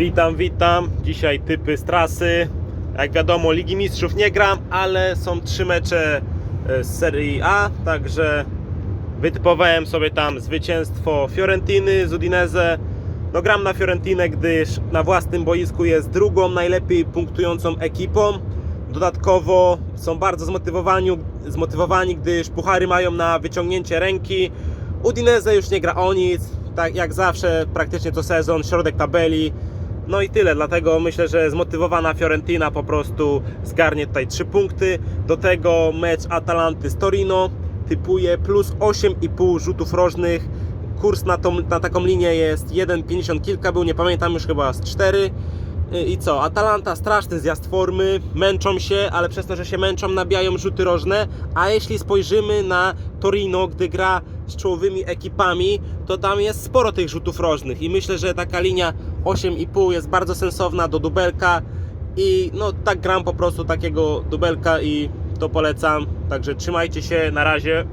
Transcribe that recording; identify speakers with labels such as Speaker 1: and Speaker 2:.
Speaker 1: Witam, witam. Dzisiaj typy z trasy. Jak wiadomo, Ligi Mistrzów nie gram, ale są trzy mecze e, z Serii A, także wytypowałem sobie tam zwycięstwo Fiorentiny z Udinese. No gram na Fiorentinę, gdyż na własnym boisku jest drugą najlepiej punktującą ekipą. Dodatkowo są bardzo zmotywowani, zmotywowani, gdyż puchary mają na wyciągnięcie ręki. Udinese już nie gra o nic, tak jak zawsze, praktycznie co sezon, środek tabeli. No i tyle, dlatego myślę, że zmotywowana Fiorentina po prostu zgarnie tutaj 3 punkty. Do tego mecz Atalanty z Torino typuje plus 8,5 rzutów rożnych. Kurs na, tą, na taką linię jest 1,50 kilka był, nie pamiętam już chyba z 4. I co? Atalanta straszny zjazd formy, męczą się, ale przez to, że się męczą, nabijają rzuty rożne. A jeśli spojrzymy na Torino, gdy gra z czołowymi ekipami, to tam jest sporo tych rzutów rożnych. I myślę, że taka linia 8,5 jest bardzo sensowna do dubelka. I no tak gram po prostu takiego dubelka i to polecam. Także trzymajcie się, na razie.